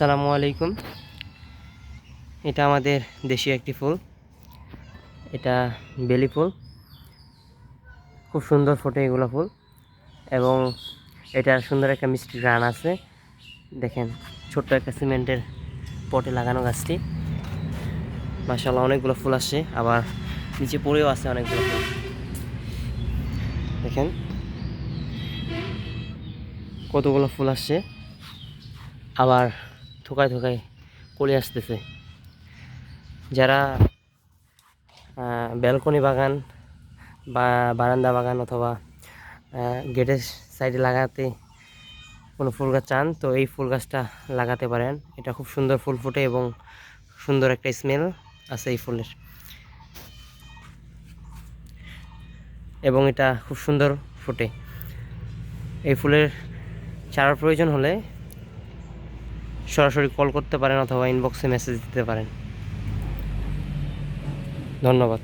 আসসালামু আলাইকুম। এটা আমাদের দেশীয় একটি ফুল। এটা বেলি ফুল। খুব সুন্দর ফোটে এগুলো ফুল। এবং এটার সুন্দর একটা মিষ্টি গ্রান আছে। দেখেন, ছোট্ট একটা সিমেন্টের পটে লাগানো গাছটি। মাসাল্লাহ অনেকগুলো ফুল আসছে। আবার নিচে পড়েও আছে অনেকগুলো ফুল। দেখেন, কতগুলো ফুল আসছে। আবার থোকায় থোকায় কলি আসতেছে। যারা ব্যালকনি বাগান বা বারান্দা বাগান অথবা গেটের সাইডে লাগাতে কোনো ফুল গাছ চান, তো এই ফুল গাছটা লাগাতে পারেন। এটা খুব সুন্দর ফুল ফোটে এবং সুন্দর একটা স্মেল আছে এই ফুলের। এবং এটা খুব সুন্দর ফোটে। এই ফুলের চারার প্রয়োজন হলে সরাসরি কল করতে পারেন অথবা ইনবক্সে মেসেজ দিতে পারেন। ধন্যবাদ।